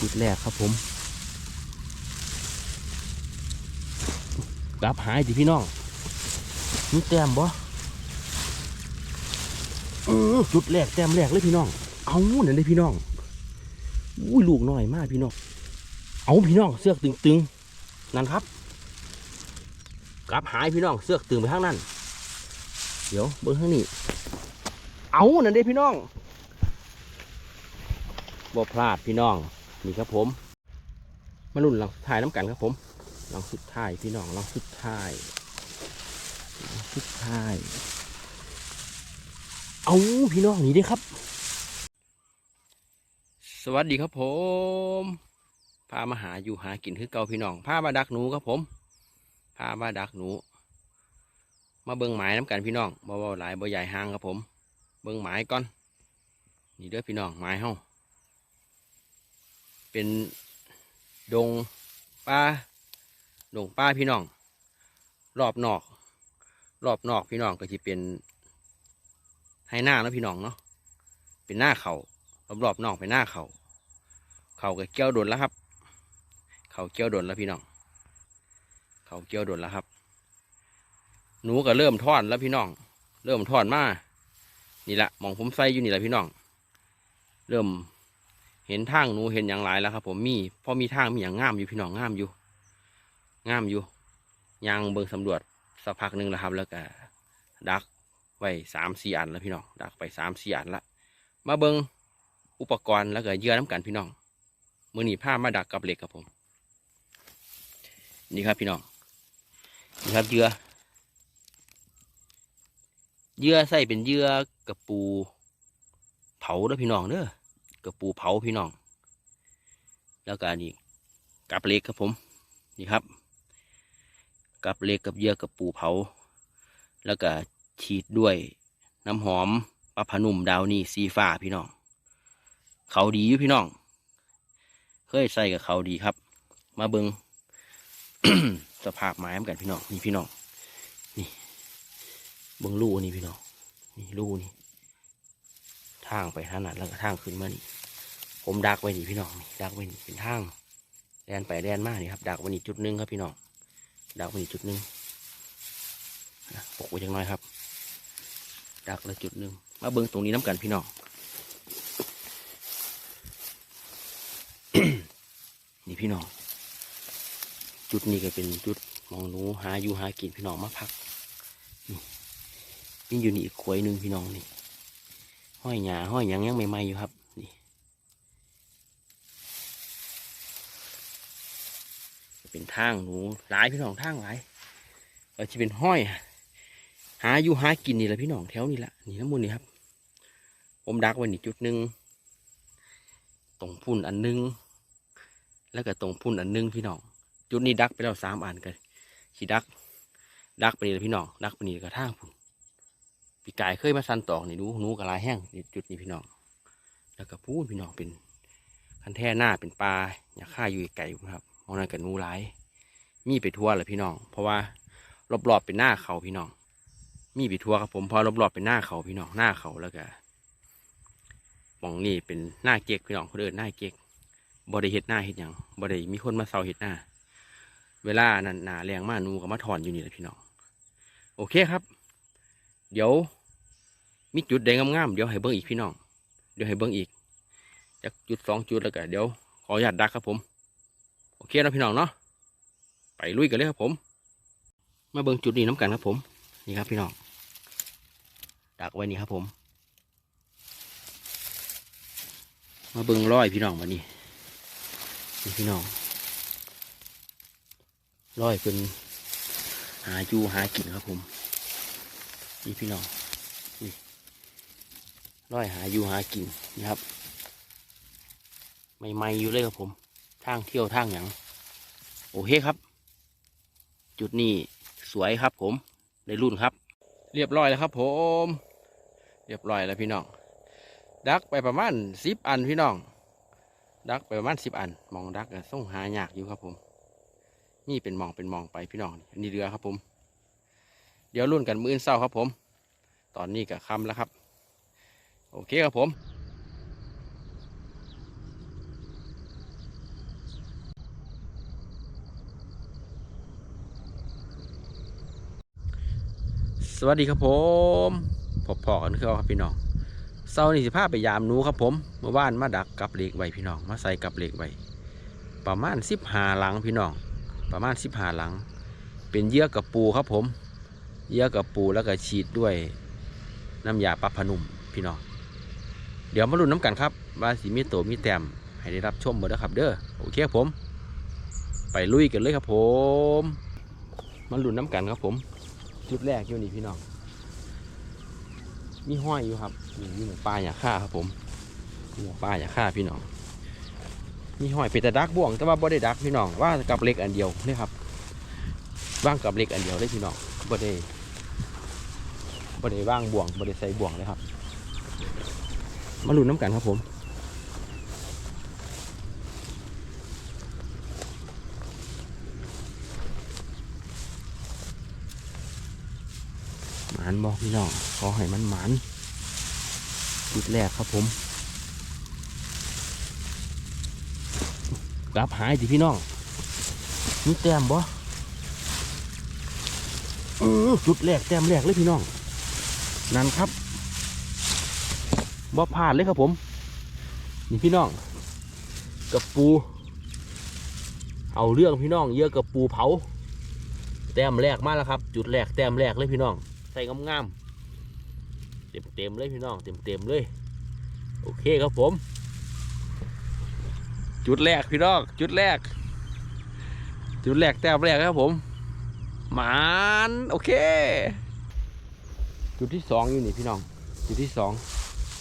จุดแรกครับผมกลับหายดิพี่น้องนี่แต้มบ่เอจุดแรกแต้มแรกเลยพี่น้อง เอานั่นเลยพี่น้องอุ้ยลูกน้อยมากพี่น้อง เอาพี่น้องเสือกตึงๆนั่นครับกลับหายพี่น้องเสือกตึงไปข้างนั้น เดี๋ยวเบิ้งข้างนี้ เอานั่นเด้พี่น้องบ่พลาดพี่น้อง นี่ครับผม มาลุ่นหลังสุดท้ายน้ำกันครับผมหลังสุดท้ายพี่น้องหลังสุดท้ายหลังสุดท้าย เอาพี่น้องนี่ด้ครับ สวัสดีครับผมพามาหาอยู่หากินคือเก่าพี่น้องพามาดักหนูครับผมพามาดักหนู มาเบิ้งหมายน้ำกันพี่น้องบ่บ่หลายบ่ใหญ่ห่างครับผม เบิ้งหมายก่อน นี่เด้อพี่น้องหมายเฮา เป็นดงป้าดงป้าพี่น้อง รอบนอก รอบนอกพี่น้องก็จะเป็นให้หน้าเนาะพี่น้องเนาะเป็นหน้าเขารอบรอบนอกเป็นหน้าเขาเขาก็เกี่ยวดนแล้วครับ เขาเกี่ยวดนแล้วพี่น้อง เขาเกี่ยวดนแล้วครับ หนูก็เริ่มทอดแล้วพี่น้อง เริ่มทอดมานี่แหละมองผมใส่อยู่นี่แหละพี่น้อง เริ่ม เห็นทางหนูเห็นอย่างไรแล้วครับ ผมมีพอมีทางมีอย่างงามอยู่พี่น้องงามอยู่งามอยู่ยางเบิงสำรวจสักพักหนึ่งแล้วครับ แล้วก็ดักไว้สามสี่อันแล้วพี่น้องดักไปสามสี่อันละมาเบิงอุปกรณ์แล้วก็เยื่อน้ำกันพี่น้องมือหนีผ้ามาดักกับเหล็กครับผม นี่ครับพี่น้องนี่ครับเยื่อเยื่อใส่เป็นเยื่อกระปูเผาเด้อพี่น้องเด้อ กระปูเผาพี่น้อง แล้วก็นี่กับเล็กครับผม นี่ครับ กับเล็กกับเยื่อกับปูเผา แล้วก็ฉีดด้วยน้ำหอมปลาผนุ่มดาวนี่สีฟ้าพี่น้อง เขาดีอยู่พี่น้อง เคยใส่กับเขาดีครับ มาเบิงสภาพไม้เหมือนกันพี่น้อง นี่พี่น้อง นี่เบิงลูนี่พี่น้อง นี่ลูนี่ทางไปทางนั้นแล้วก็ทางขึ้นมานี่ ผมดักไว้นี่พี่น้องนี่ดักไว้นี่เป็นทางแดนไปแดนมากนี่ครับดักไว้นี่จุดหนึงครับพี่น้องดักไว้นี่จุดหนึงปกไว้จังน้อยครับ ดักแล้วจุดหนึ่งมาเบิ้งตรงนี้น้ำกันพี่น้องนี่พี่น้องจุดนี้ก็เป็นจุดมองหนูหาอยู่หากินพี่น้องมาพักนี่นี่อยู่นี่อีกขวยหนึ่งพี่น้องนี่ห้อยหยาห้อยหยังยังใหม่ๆอยู่ครับ นี่ เป็นทางหนูหลายพี่น้องทางหลายเราจะเป็นห้อย หาอยู่หากินนี่แหละพี่น้องแถวนี่แหละนี่น้ำมูลนี่ครับ ผมดักไว้นี่จุดหนึ่งตรงพุ่นอันหนึง แล้วก็ตรงพุ่นอันหนึงพี่น้องจุดนี้ดักไปแล้วสามอันกันขีดัก ดักไปนี่แหละพี่น้องดักไปนี่กระทางพุ่นปีกายเคยมาสันตอกนี่ดูหนูกระลายแห้งนี่จุดนี้พี่น้อง แล้วก็พูนพี่น้องเป็นคันแท่หน้าเป็นปลาอย่าฆ่าอยู่ไก่ครับ มองนั่นกับนูหลายมีไปทั่วเลยพี่น้อง เพราะว่ารอบๆเป็นหน้าเขาพี่น้อง มีไปทัวร์ครับผมพอรอบๆเป็นหน้าเขาพี่น้องหน้าเขาแล้วก็มองนี่เป็นหน้าเก๊กพี่น้องเขาเดินหน้าเก๊กบริเฮ็ดหน้าเฮ็ดหยังบริมีคนมาเซาเฮ็ดหน้า เวลานั้นหนาแรงมากนูก็มาถอนอยู่นี่แหละพี่น้อง โอเคครับ เดี๋ยวมีจุดแดงงามๆเดี๋ยวให้เบิ้งอีกพี่น้อง เดี๋ยวให้เบิ้งอีกจากจุดสองจุดแล้วก็เดี๋ยวขออนุญาตดักครับผม โอเคนะพี่น้องเนาะไปลุยกันเลยครับผม มาเบิ้งจุดนี้น้ำกันครับผม นี่ครับพี่น้องดักไว้นี่ครับผม มาเบิ่งร้อยพี่น้องมานี่นี่พี่น้องร้อยเป็นหาจูหากินครับผม นี่พี่น้องนี่ร้อยหาอยู่หากินนี่ครับ ใหม่ๆอยู่เลยครับผม ทางเที่ยวทางหยังโอเคครับ จุดนี้สวยครับผมในรุ่นครับ เรียบร้อยแล้วครับ ผม เรียบร้อยแล้วพี่น้อง ดักไปประมาณสิบอันพี่น้อง ดักไปประมาณสิบอัน มองดักส่งหายากอยู่ครับผม นี่เป็นมองเป็นมองไปพี่น้องอันนี้เรือครับผม เดี๋ยวรุ่นกันมื้ออนเศร้าครับผม ตอนนี้ก็ค่ำแล้วครับ โอเคครับผม สวัสดีครับผมพบพอกันคือเอาครับพี่น้องเสาร์นี้สิพาไปยามหนูครับผม เมื่อวานมาดักกับเหล็กไว้พี่น้อง มาใส่กับเหล็กไว้ประมาณสิบหาหลังพี่น้อง ประมาณสิบหาหลัง เป็นเยื่อกับปูครับผม เยื่อกับปูแล้วก็ฉีดด้วยน้ำยาปรับผ้านุ่มพี่น้อง เดี๋ยวมาลุ้นน้ำกันครับว่าสีมีโตมีแต้มให้ได้รับชมหมดแล้วครับ เด้อโอเคครับผม ไปลุยกันเลยครับผม มาลุ้นน้ำกันครับผม จุดแรกอยู่นี่พี่น้อง มีห้อยอยู่ครับนี่มีหมูปลาอย่าฆ่าครับผมหมูปลาอย่าฆ่าพี่น้อง มีห้อยเป็นแต่ดักบ่วง แต่ว่าบ่ได้ดักพี่น้องว่ากับเล็กอันเดียวนี่ครับว่างกับเล็กอันเดียวเลยพี่น้องบ่ได้บ่ได้ว่างบ่วงบ่ได้ใส่บ่วงเลยครับ มาลุ้นน้ำกันครับผมานบอกพี่น้องขอให้มันหมานจุดแรกครับผมกลับหายสิพี่น้องมีแต้มบ่เอจุดแรกแต้มแรกเลยพี่น้อง นั่นครับบ่พลาดเลยครับผม นี่พี่น้องกับปู เอาเรื่องพี่น้อง เยอะกับปูเผา แต้มแรกมาแล้วครับ จุดแรกแต้มแรกเลยพี่น้อง ใส่งามๆเต็มเต็มๆเลยพี่น้องเต็มเต็มๆเลย โอเคครับผม จุดแรกพี่น้อง จุดแรก จุดแรกแต้มแรกครับผม หมานโอเค จุดที่สองอยู่นี่พี่น้อง จุดที่สอง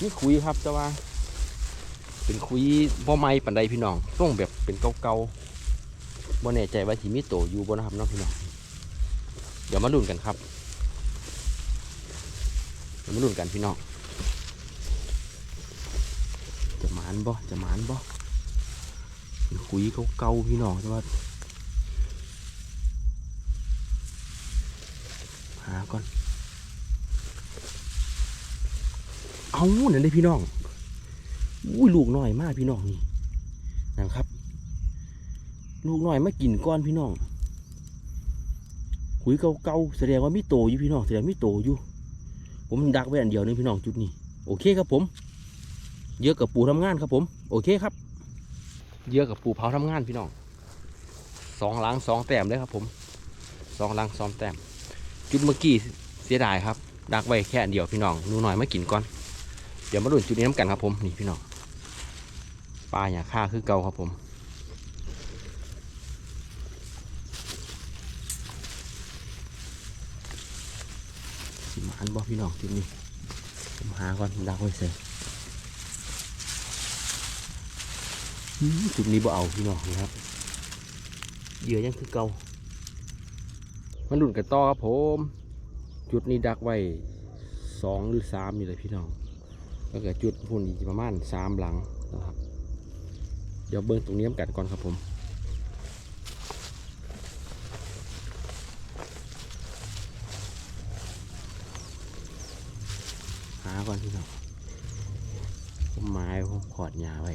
นี่คุยครับแต่ว่า เป็นคุยบ่ไม้ปันใดพี่น้องต้องแบบเป็นเก่าๆบ่แน่ใจว่าสิมีโตอยู่บ่นะครับน้องพี่น้อง เดี๋ยวมาลุ้นกันครับ มาลุ้นกันพี่น้อง จะหมานบ่ จะหมานบ่คุยเขาเกาพี่น้องแต่ว่าหาก่อน เอานั่นเลยพี่น้อง อุ้ยลูกน้อยมากพี่น้องนี่นะครับ ลูกน้อยมากินก้อนพี่น้องหุยเก่าแสดงว่ามีโตอยู่พี่น้องแสดงมีโตอยู่ ผมดักไว้อันเดียวนึงพี่น้องจุดนี้โอเคครับผม เยอะกับปูทำงานครับผม โอเคครับ เยอะกับปูเผาทำงานพี่น้องสองหลังสองแต้มเลยครับผมสองหลังสองแต้ม จุดเมื่อกี้เสียดายครับ ดักไว้แค่อันเดียวพี่น้องนูหน่อยมากินก่อน เดี๋ยวมาลุ้นจุดนี้น้ำกันครับผมนี่พี่น้องปลาอย่าฆ่าคือเก่าครับผม สิมา อันบอกพี่น้องจุดนี้ผมหาก่อนดักไว้เสร็จจุดนี้บ่เอาพี่น้องนะครับเหยื่อยังคือเก่ามันหลุดกันต่อครับผม จุดนี้ดักไว้สองหรือสามนี่เลยพี่น้องแล้วก็จุดพุ่นอีกประมาณสามหลังนะครับ เดี๋ยวเบิ้งตรงนี้กันก่อนครับผม ก่อนพี่น้องผมไม้ผมขอดหญ้าไว้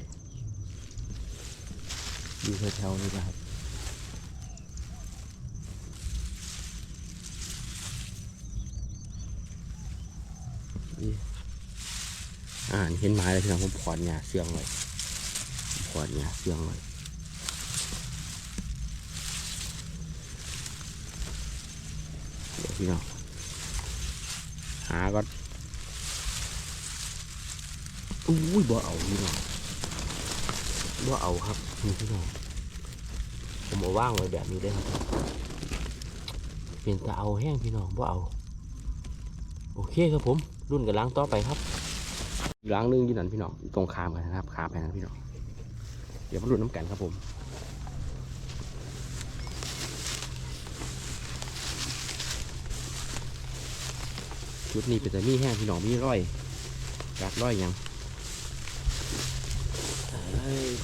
อยู่แถวๆนี้นะครับอ่านเห็นไม้แล้วพี่น้องผมขอดหญ้าเสื่องไว้ผมขอดหญ้าเสื่องไว้เดี๋ยวพี่น้องหาก่อน อุ้ยบ่เอาพี่น้องบ่เอาครับนี่พี่น้องผมเอาว่างไว้แบบนี้ได้ครับเป็นตาเอาแห้งพี่น้องบ่เอา โอเคครับผม รุ่นกับล้างต่อไปครับล้างนึงยู่นั่นพี่น้องตรงขามกันนะครับขามไปนะพี่น้องเดี๋ยวมารุ่นน้ำกันครับผมชุดนี้เป็นแต่มีแห้งพี่น้องมีร้อยกัดร้อยยัง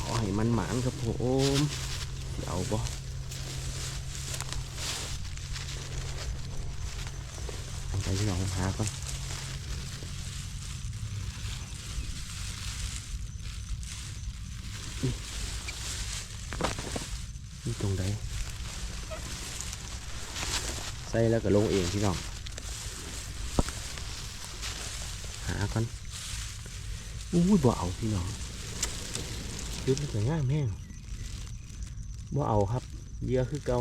ขอให้มันหมานครับผมสิเอาบ่เอไปที่หนองหาก่อนนี่ตรงใดใส่แล้วก็ลงเองพี่น้อง หาก่อนอุ้ยบ่เอาพี่น้อง จุดมันง่ามแห้งบ่เอาครับเยื่อคือเก่า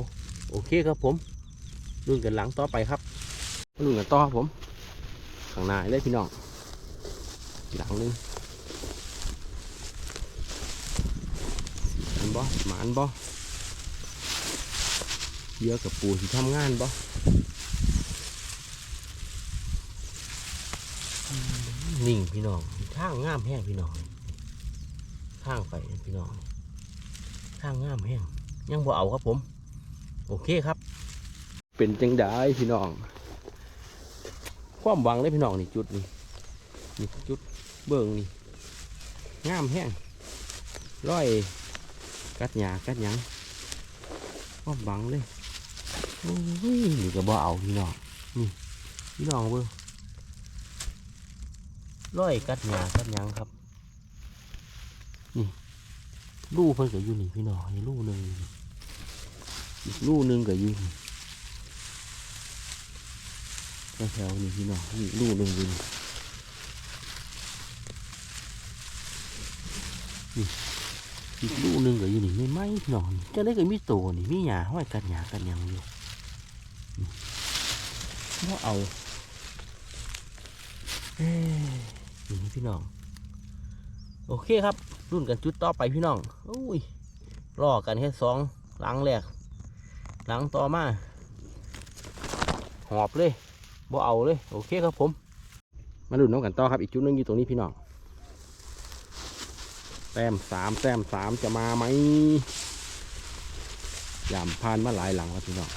โอเคครับผมรุ่นกันหลังต่อไปครับรุ่นกันต่อครับผมข้างหน้าเลยพี่น้องหลังหนึงมันบ่หมานบ่เยื่อกับปูที่ทำงานบ่นิ่งพี่น้องทางงามแห้งพี่น้อง ทางไปพี่น้องทางงามแห้งยังบ่เอาครับผม โอเคครับ เป็นจังได้พี่น้อง ความหวังเลยพี่น้องนี่จุดนี่นี่จุดเบิ่งนี่งามแห้งร้อยกัดหยากัดหยังความหวังเลยโอ้ยนี่ก็บ่เอาพี่น้องนี่พี่น้องเบิ่งร้อยกัดหยากัดหยังครับ นี่ลูกเพิ่นก็อยู่นี่พี่น้องนี่ลูกหนึ่งอีกลูกหนึ่งก็อยู่นี่แถวนี่พี่น้องนี่ลูกหนึ่งอยู่นี่นี่อีกลูกหนึ่งก็อยู่นี่ไม่ไหมพี่น้องจะได้ก็มีโตนี่มีหยาห้อยกัดหยากัดหยังอยู่นี่บ่เอาเอ้ยนี่พี่น้อง โอเคครับ รุ่นกันจุดต่อไปพี่น้องอุ้ยรอกันแค่สองหลังแรกหลังต่อมาหอบเลยบ่เอาเลย โอเคครับผม มาลุ้นน้องกันต่อครับอีกจุดหนึงอยู่ตรงนี้พี่น้องแต้มสามแต้มสามจะมาไหมยามผ่านมาหลายหลังแล้วพี่น้อง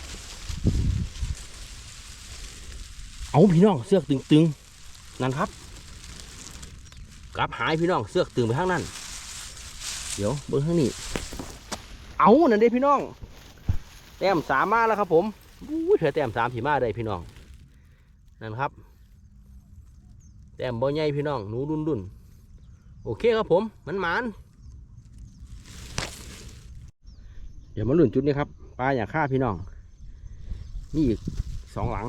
เอาพี่น้องเสือกตึงๆนั่นครับ กลับหายพี่น้องเสือกตึงไปข้างนั้น เดี๋ยวเบิ้งข้างนี้ เอานั่นเด้พี่น้อง แต้มสามมาแล้วครับผมอู้ยเธอแต้มสามผีมาได้พี่น้อง นั่นครับ แต้มบ่ใหญ่พี่น้อง หนูดุนดุนโอเคครับผม มันหมาน เดี๋ยวมาลุ่นจุดนี้ครับ ปลาอย่าฆ่าพี่น้องมีอีกสองหลัง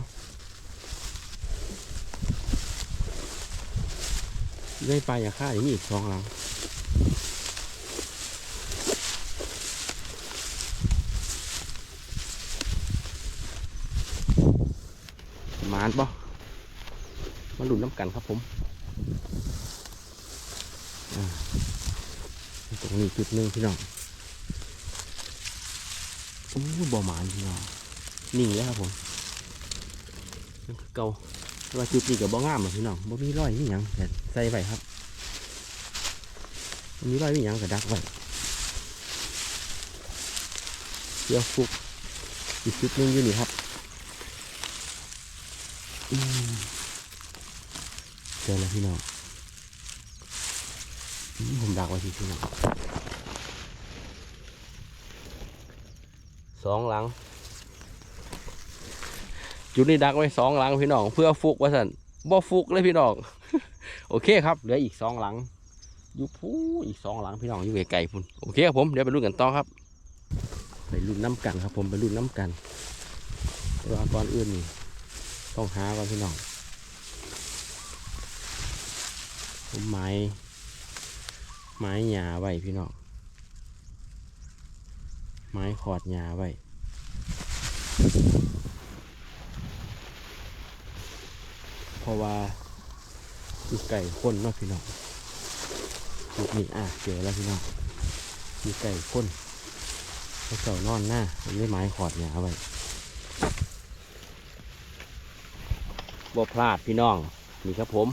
ได้ปลาอย่าฆ่าอย่างนี้อีกสองหลัง มานปะมาห ลุดน้ำกันครับผมอ่าตรงนี้จุดหนึ่งพี่น้องโอ้บ่หมานพี่น้องนิ่งเลยครับผมนั่นคือเก่าว่าจุดนี้กับบ่งามหรอพี่น้องบ่มีรอยนี่ยังแต่ใส่ไว้ครับมีรอยนี่ยังกับดักไว้เดี๋ยวฟุกอีกจุดหนึงอยู่นี่ครับ อืม เจอแล้วพี่น้องผมดักไว้ที่พี่น้องสองหลัง จุดนี้ดักไว้สองหลังพี่น้องเพื่อฟุกว่าสันบ่ฟุกเลยพี่น้องโอเคครับเหลืออีกสองหลังอยู่พูอีกสองหลังพี่น้องอยู่ไกลๆพุ่นโอเคครับผมเดี๋ยวไปรุ่นกันต่อครับ ไปรุ่นน้ำกันครับ ผมไปรุ่นน้ำกันแต่ว่าก่อนอื่นนี่ต้องหาก่อนพี่น้อง ผมไม้ ไม้หญ้าไว้พี่น้อง ไม้ขอดหญ้าไว้เพราะว่าอยู่ไก่คนเนาะพี่น้องจุดนี้อะเจอแล้วพี่น้องอยู่ไก่คนเขาเจ้านอนหน้าผมได้ไม้ขอดหญ้าไว้บ่พลาดพี่น้อง นี่ครับผม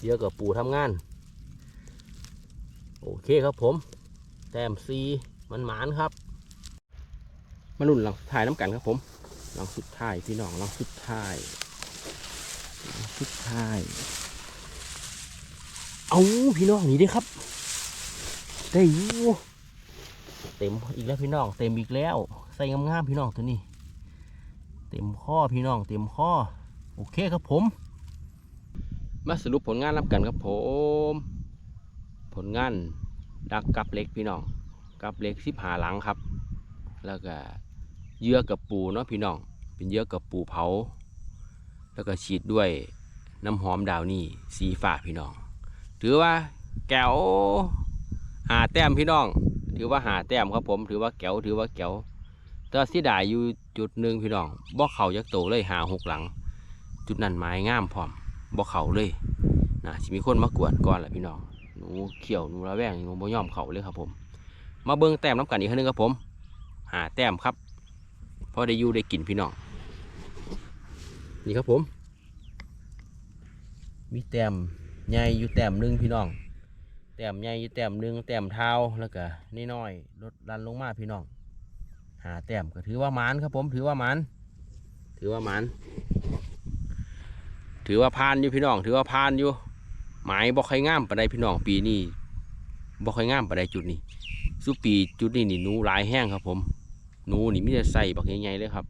เดี๋ยวกับปู่ทำงาน โอเคครับผม แต้มซีมันหมานครับ มาลุ่นหลังสุดท้ายน้ำกันครับผม หลังสุดท้ายพี่น้องหลังสุดท้ายหลังสุดท้าย เอาพี่น้องนี่ด้ครับ ได้อยู่เต็มอีกแล้วพี่น้องเต็มอีกแล้ว ใส่งามๆพี่น้องตัวนี้ เต็มข้อพี่น้องเต็มข้อโอเคครับผม มาสรุปผลงานรับกันครับผม ผลงานดักกับเล็กพี่น้องกับเล็กสิบหาหลังครับ แล้วก็เยื่อกับปูเนาะพี่น้อง เป็นเยื่อกับปูเผา แล้วก็ฉีดด้วยน้ำหอมดาวนี่สีฟ้าพี่น้อง ถือว่าแก้วหาแต้มพี่น้อง ถือว่าหาแต้มครับผม ถือว่าแก้วถือว่าแก้วแต่สียดายอยู่จุดหนึ่งพี่น้องบ่เข่ายักโตเลยหาหกหลัง จุดนั้นไม้งามพร้อม บ่เขาเลยนะสิมีคนมากวนก่อนแหละพี่น้องหนูเขียวหนูระแวงหนูบ่ยอมเขาเลยครับผม มาเบิ่งแต้มน้ำกันอีกครั้งหนึงครับผม หาแต้มครับเพราะได้อยู่ได้กินพี่น้องนี่ครับผม มีแต้มใหญ่อยู่แต้มหนึ่งพี่น้องแต้มใหญ่อยู่แต้มหนึ่งแต้มเท้าแล้วก็นี่น้อยๆลดดันลงมาพี่น้อง หาแต้มก็ถือว่าหมานครับผมถือว่าหมานถือว่าหมาน ถือว่าพานอยู่พี่น้อง ถือว่าพานอยู่หมายบ่ค่อยงามปานใดพี่น้องปีนี้บ่ค่อยงามปานใดจุดนี้สุปีจุดนี้นี่หนูหลายแห้งครับ ผมหนูนี่มีแต่ใส่บักใหญ่ๆเลยครับ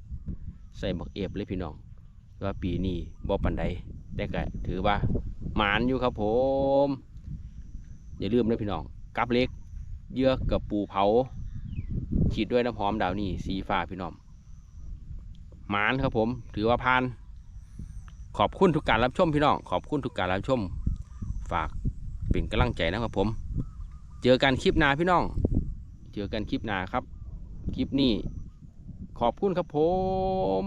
ใส่บักเอฟเลยพี่น้องว่าปีนี้บ่ปานใดแต่ก็ถือว่าหมานอยู่ครับ ผม อย่าลืมนะพี่น้องกับเล็กเยื่อกับปูเผาฉีดด้วยน้ำหอมดาวนี่สีฟ้าพี่น้องหมานครับผม ถือว่าพาน ขอบคุณทุกการรับชมพี่น้อง ขอบคุณทุกการรับชม ฝากเป็นกำลังใจนะครับผม เจอกันคลิปหน้าพี่น้อง เจอกันคลิปหน้าครับ คลิปนี้ ขอบคุณครับผม